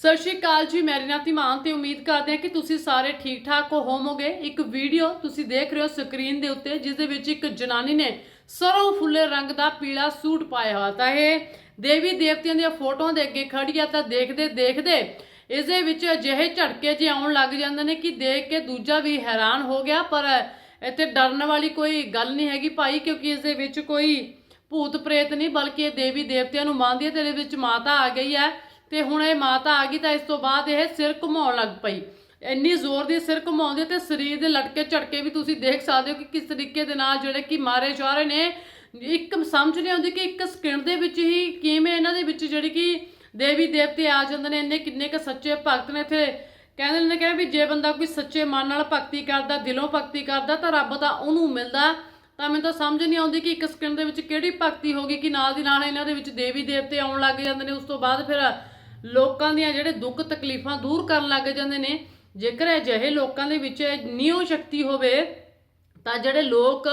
ਸਤਿ ਸ਼੍ਰੀ ਅਕਾਲ ਜੀ ਮੇਰੀ ਨਾਂ ਧੀਮਾਨ ਤੇ ਉਮੀਦ ਕਰਦੇ ਹਾਂ ਕਿ ਤੁਸੀਂ ਸਾਰੇ ਠੀਕ ਠਾਕ ਹੋਵੋਗੇ। ਇੱਕ ਵੀਡੀਓ ਤੁਸੀਂ ਦੇਖ ਰਹੇ ਹੋ ਸਕਰੀਨ ਦੇ ਉੱਤੇ, ਜਿਸ ਦੇ ਵਿੱਚ ਇੱਕ ਜਨਾਨੀ ਨੇ ਸਰੋਂ ਫੁੱਲੇ ਰੰਗ ਦਾ ਪੀਲਾ ਸੂਟ ਪਾਇਆ ਹੋਇਆ ਤਾਂ ਇਹ ਦੇਵੀ ਦੇਵਤਿਆਂ ਦੀਆਂ ਫੋਟੋਆਂ ਦੇ ਅੱਗੇ ਖੜੀ ਆ ਤਾਂ ਦੇਖਦੇ ਦੇਖਦੇ ਇਸ ਦੇ ਵਿੱਚ ਅਜਿਹੇ ਝਟਕੇ ਜਿਹੇ ਆਉਣ ਲੱਗ ਜਾਂਦੇ ਨੇ ਕਿ ਦੇਖ ਕੇ ਦੂਜਾ ਵੀ ਹੈਰਾਨ ਹੋ ਗਿਆ, ਪਰ ਇੱਥੇ ਡਰਨ ਵਾਲੀ ਕੋਈ ਗੱਲ ਨਹੀਂ ਹੈਗੀ ਭਾਈ, ਕਿਉਂਕਿ ਇਸ ਦੇ ਵਿੱਚ ਕੋਈ ਭੂਤ ਪ੍ਰੇਤ ਨਹੀਂ, ਬਲਕਿ ਇਹ ਦੇਵੀ ਦੇਵਤਿਆਂ ਨੂੰ ਮੰਨਦੀ ਹੈ ਤੇ ਇਹਦੇ ਵਿੱਚ ਮਾਤਾ ਆ ਗਈ ਹੈ। ਤੇ ਹੁਣ ਇਹ ਮਾਤਾ ਆ ਗਈ ਤਾਂ ਇਸ ਤੋਂ ਬਾਅਦ ਇਹ ਸਿਰ ਘੁਮਾਉਣ ਲੱਗ ਪਈ। ਇੰਨੀ ਜ਼ੋਰ ਦੀ ਸਿਰ ਘੁਮਾਉਂਦੀ ਹੈ ਤੇ ਸਰੀਰ ਦੇ ਲਟਕੇ ਝਟਕੇ ਵੀ ਤੁਸੀਂ ਦੇਖ ਸਕਦੇ ਹੋ ਕਿ ਕਿਸ ਤਰੀਕੇ ਦੇ ਨਾਲ ਜਿਹੜੇ ਕਿ ਮਾਰੇ ਜਾ ਰਹੇ ਨੇ। ਇੱਕ ਸਮਝ ਨਹੀਂ ਆਉਂਦੀ ਕਿ ਇੱਕ ਸਕਿੰਟ ਦੇ ਵਿੱਚ ਹੀ ਕਿਵੇਂ ਇਹਨਾਂ ਦੇ ਵਿੱਚ ਜਿਹੜੀ ਕਿ ਦੇਵੀ ਦੇਵਤੇ ਆ ਜਾਂਦੇ ਨੇ, ਇੰਨੇ ਕਿੰਨੇ ਕ ਸੱਚੇ ਭਗਤ ਨੇ ਇੱਥੇ। ਕਹਿੰਦੇ ਨੇ ਕਿ ਵੀ ਜੇ ਬੰਦਾ ਕੋਈ ਸੱਚੇ ਮਨ ਨਾਲ ਭਗਤੀ ਕਰਦਾ, ਦਿਲੋਂ ਭਗਤੀ ਕਰਦਾ ਤਾਂ ਰੱਬ ਤਾਂ ਉਹਨੂੰ ਮਿਲਦਾ। ਤਾਂ ਮੈਨੂੰ ਤਾਂ ਸਮਝ ਨਹੀਂ ਆਉਂਦੀ ਕਿ ਇੱਕ ਸਕਿੰਟ ਦੇ ਵਿੱਚ ਕਿਹੜੀ ਭਗਤੀ ਹੋਗੀ ਕਿ ਨਾਲ ਦੀ ਨਾਲ ਇਹਨਾਂ ਦੇ ਵਿੱਚ ਦੇਵੀ ਦੇਵਤੇ ਆਉਣ ਲੱਗ ਜਾਂਦੇ ਨੇ। ਉਸ ਤੋਂ ਬਾਅਦ ਫਿਰ ਲੋਕਾਂ ਦੀਆਂ ਜਿਹੜੇ ਦੁੱਖ ਤਕਲੀਫਾਂ ਦੂਰ ਕਰਨ ਲੱਗ ਜਾਂਦੇ ਨੇ। ਜੇਕਰ ਅਜਿਹੇ ਲੋਕਾਂ ਦੇ ਵਿੱਚ ਨਿਉ ਸ਼ਕਤੀ ਹੋਵੇ, ਤਾਂ ਜਿਹੜੇ ਲੋਕ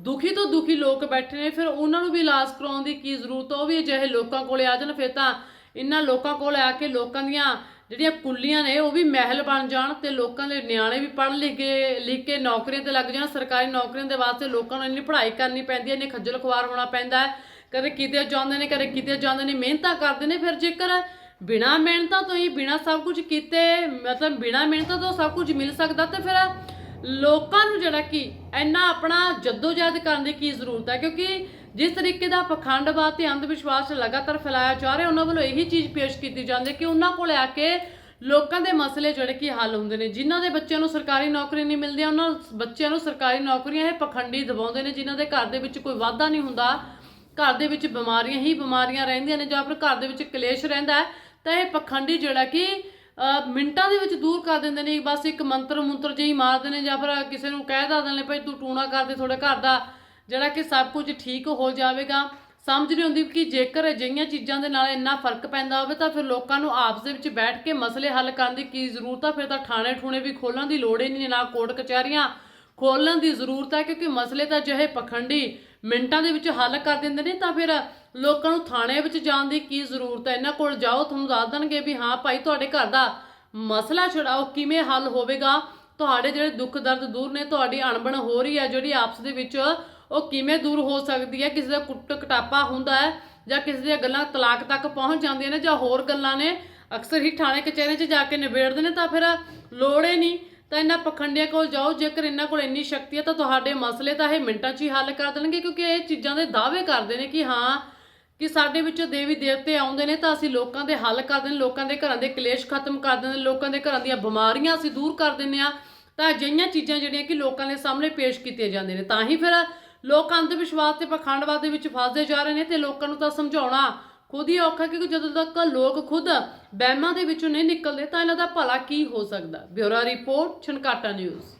ਦੁਖੀ ਤੋਂ ਦੁਖੀ ਲੋਕ ਬੈਠੇ ਨੇ, ਫਿਰ ਉਹਨਾਂ ਨੂੰ ਵੀ ਇਲਾਜ ਕਰਾਉਣ ਦੀ ਕੀ ਜ਼ਰੂਰਤ ਉਹ ਵੀ ਅਜਿਹੇ ਲੋਕਾਂ ਕੋਲੇ ਆ ਜਾਣ, ਫਿਰ ਤਾਂ ਇਹਨਾਂ ਲੋਕਾਂ ਕੋਲ ਆ ਕੇ ਲੋਕਾਂ ਦੀਆਂ ਜਿਹੜੀਆਂ ਕੁੱਲੀਆਂ ਨੇ, ਉਹ ਵੀ ਮਹਿਲ ਬਣ ਜਾਣ ਤੇ ਲੋਕਾਂ ਦੇ ਨਿਆਣੇ ਵੀ ਪੜ੍ਹ ਲਿਖ ਕੇ ਲਿਖ ਕੇ ਨੌਕਰੀਆਂ ਤੇ ਲੱਗ ਜਾਣ। ਸਰਕਾਰੀ ਨੌਕਰੀਆਂ ਦੇ ਵਾਸਤੇ ਲੋਕਾਂ ਨੂੰ ਇੰਨੀ ਪੜ੍ਹਾਈ ਕਰਨੀ ਪੈਂਦੀ ਹੈ, ਇੰਨੇ ਖੱਜਲ ਖੁਆਰ ਹੋਣਾ ਪੈਂਦਾ ਹੈ। ਕਦੇ ਕਿਤੇ ਜਾਂਦੇ ਨੇ, ਕਦੇ ਕਿਤੇ ਜਾਂਦੇ ਨੇ, ਮਿਹਨਤਾਂ ਕਰਦੇ ਨੇ, ਫਿਰ ਜੇਕਰ ਬਿਨਾ ਮਿਹਨਤਾਂ ਤੋਂ ਹੀ, ਬਿਨਾ ਸਭ ਕੁਝ ਕੀਤੇ, ਮਤਲਬ ਬਿਨਾ ਮਿਹਨਤਾਂ ਤੋਂ ਸਭ ਕੁਝ ਮਿਲ ਸਕਦਾ ਤੇ ਫਿਰ ਲੋਕਾਂ ਨੂੰ ਜਿਹੜਾ ਕਿ ਇੰਨਾ ਆਪਣਾ ਜਦੋਜਹਿਦ ਕਰਨ ਦੀ ਕੀ ਜ਼ਰੂਰਤ ਹੈ? ਕਿਉਂਕਿ ਜਿਸ ਤਰੀਕੇ ਦਾ ਪਖੰਡਵਾਦ ਤੇ ਅੰਧ ਵਿਸ਼ਵਾਸ ਲਗਾਤਾਰ ਫੈਲਾਇਆ ਜਾ ਰਿਹਾ, ਉਹਨਾਂ ਵੱਲੋਂ ਇਹੀ ਚੀਜ਼ ਪੇਸ਼ ਕੀਤੀ ਜਾਂਦੀ ਕਿ ਉਹਨਾਂ ਕੋਲ ਆ ਕੇ ਲੋਕਾਂ ਦੇ ਮਸਲੇ ਜਿਹੜੇ ਕਿ ਹੱਲ ਹੁੰਦੇ ਨੇ, ਜਿਨ੍ਹਾਂ ਦੇ ਬੱਚਿਆਂ ਨੂੰ ਸਰਕਾਰੀ ਨੌਕਰੀ ਨਹੀਂ ਮਿਲਦੀ ਉਹਨਾਂ ਬੱਚਿਆਂ ਨੂੰ ਸਰਕਾਰੀ ਨੌਕਰੀਆਂ ਇਹ ਪਖੰਡੀ ਦਬਾਉਂਦੇ ਨੇ, ਜਿਨ੍ਹਾਂ ਦੇ ਘਰ ਦੇ ਵਿੱਚ ਕੋਈ ਵਾਧਾ ਨਹੀਂ ਹੁੰਦਾ, ਘਰ ਦੇ ਵਿੱਚ ਬਿਮਾਰੀਆਂ ਹੀ ਬਿਮਾਰੀਆਂ ਰਹਿੰਦੀਆਂ ਨੇ ਜਾਂ ਫਿਰ ਘਰ ਦੇ ਵਿੱਚ ਕਲੇਸ਼ ਰਹਿੰਦਾ ਹੈ। ਤਾਂ ਇਹ ਪਖੰਡੀ ਜਿਹੜਾ ਕਿ ਮਿੰਟਾਂ ਦੇ ਵਿੱਚ ਦੂਰ ਕਰ ਦਿੰਦੇ ਨੇ, ਬਸ ਇੱਕ ਮੰਤਰ ਮੰਤਰ ਜਿਹੀ ਮਾਰਦੇ ਨੇ ਜਾਂ ਫਿਰ ਕਿਸੇ ਨੂੰ ਕਹਿ ਦਿੰਦੇ ਨੇ, ਭਾਈ ਤੂੰ ਟੂਣਾ ਕਰ ਦੇ ਤੁਹਾਡੇ ਘਰ ਦਾ। ਜਿਹੜਾ ਕਿ ਸਭ ਕੁਝ ਠੀਕ ਹੋ ਜਾਵੇਗਾ। ਸਮਝ ਨਹੀਂ ਆਉਂਦੀ ਕਿ ਜੇਕਰ ਅਜਿਹੀਆਂ ਚੀਜ਼ਾਂ ਦੇ ਨਾਲ ਇੰਨਾ ਫ਼ਰਕ ਪੈਂਦਾ ਹੋਵੇ ਤਾਂ ਫਿਰ ਲੋਕਾਂ ਨੂੰ ਆਪਸ ਦੇ ਵਿੱਚ ਬੈਠ ਕੇ ਮਸਲੇ ਹੱਲ ਕਰਨ ਦੀ ਕੀ ਜ਼ਰੂਰਤ ਆ? ਫਿਰ ਤਾਂ ਥਾਣੇ ਠੂਣੇ ਵੀ ਖੋਲਣ ਦੀ ਲੋੜ ਹੀ ਨਹੀਂ, ਨਾ ਕੋਰਟ ਕਚਹਿਰੀਆਂ ਖੋਲਣ ਦੀ ਜ਼ਰੂਰਤ ਹੈ ਕਿਉਂਕਿ ਮਸਲੇ ਤਾਂ ਜਿਹੇ ਪਖੰਡੀ ਮਿੰਟਾਂ ਦੇ ਵਿੱਚ ਹੱਲ ਕਰ ਦਿੰਦੇ ਨੇ ਤਾਂ ਫਿਰ ਲੋਕਾਂ ਨੂੰ ਥਾਣੇ ਵਿੱਚ ਜਾਣ ਦੀ ਕੀ ਜ਼ਰੂਰਤ ਹੈ? ਇਹਨਾਂ ਕੋਲ ਜਾਓ, ਤੁਹਾਨੂੰ ਦੱਸ ਦੇਣਗੇ ਵੀ ਹਾਂ ਭਾਈ ਤੁਹਾਡੇ ਘਰ ਦਾ ਮਸਲਾ ਛੜਾਓ ਕਿਵੇਂ ਹੱਲ ਹੋਵੇਗਾ? ਤੁਹਾਡੇ ਜਿਹੜੇ ਦੁੱਖ ਦਰਦ ਦੂਰ ਨੇ, ਤੁਹਾਡੀ ਅਣਬਣ ਹੋ ਰਹੀ ਹੈ, ਜਿਹੜੀ ਆਪਸ ਦੇ ਵਿੱਚ ਉਹ ਕਿਵੇਂ ਦੂਰ ਹੋ ਸਕਦੀ ਹੈ? ਕਿਸੇ ਦਾ ਕੁੱਟ ਕਟਾਪਾ ਹੁੰਦਾ ਹੈ ਜਾਂ ਕਿਸੇ ਦੀਆਂ ਗੱਲਾਂ ਤਲਾਕ ਤੱਕ ਪਹੁੰਚ ਜਾਂਦੀਆਂ ਨੇ ਜਾਂ ਹੋਰ ਗੱਲਾਂ ਨੇ? ਅਕਸਰ ਹੀ ਥਾਣੇ ਕਚਹਿਰੇ 'ਚ ਜਾ ਕੇ ਨਿਬੇੜਦੇ ਨੇ ਤਾਂ ਫਿਰ ਲੋੜ ਹੀ ਨਹੀਂ। ਤਾਂ ਇਹਨਾਂ ਪਖੰਡੀਆਂ ਕੋਲ ਜਾਓ, ਜੇਕਰ ਇਹਨਾਂ ਕੋਲ ਇੰਨੀ ਸ਼ਕਤੀ ਹੈ ਤਾਂ ਤੁਹਾਡੇ ਮਸਲੇ ਤਾਂ ਇਹ ਮਿੰਟਾਂ 'ਚ ਹੀ ਹੱਲ ਕਰ ਦੇਣਗੇ ਕਿਉਂਕਿ ਇਹ ਚੀਜ਼ਾਂ ਦੇ ਦਾਅਵੇ ਕਰਦੇ ਨੇ ਕਿ ਹਾਂ ਕਿ ਸਾਡੇ ਵਿੱਚੋਂ ਦੇਵੀ ਦੇਵਤੇ ਆਉਂਦੇ ਨੇ ਤਾਂ ਅਸੀਂ ਲੋਕਾਂ ਦੇ ਹੱਲ ਕਰ ਦਿੰਦੇ, ਲੋਕਾਂ ਦੇ ਘਰਾਂ ਦੇ ਕਲੇਸ਼ ਖਤਮ ਕਰ ਦਿੰਦੇ, ਲੋਕਾਂ ਦੇ ਘਰਾਂ ਦੀਆਂ ਬਿਮਾਰੀਆਂ ਅਸੀਂ ਦੂਰ ਕਰ ਦਿੰਦੇ ਆ ਤਾਂ ਅਜਿਹੀਆਂ ਚੀਜ਼ਾਂ ਜਿਹੜੀਆਂ ਕਿ ਲੋਕਾਂ ਦੇ ਸਾਹਮਣੇ ਪੇਸ਼ ਕੀਤੀਆਂ ਜਾਂਦੀਆਂ ਨੇ। ਤਾਂ ਹੀ ਫਿਰ ਲੋਕ ਅੰਧ ਵਿਸ਼ਵਾਸ ਤੇ ਪਖੰਡਵਾਦ ਦੇ ਵਿੱਚ ਫਸਦੇ ਜਾ ਰਹੇ ਨੇ ਤੇ ਲੋਕਾਂ ਨੂੰ ਤਾਂ ਸਮਝਾਉਣਾ ਖੁਦ ਹੀ ਔਖਾ ਕਿਉਂਕਿ ਜਦੋਂ ਤੱਕ ਲੋਕ ਖੁਦ ਵਹਿਮਾਂ ਦੇ ਵਿੱਚੋਂ ਨਹੀਂ ਨਿਕਲਦੇ ਤਾਂ ਇਹਨਾਂ ਦਾ ਭਲਾ ਕੀ ਹੋ ਸਕਦਾ? Bureau report Chhankata news.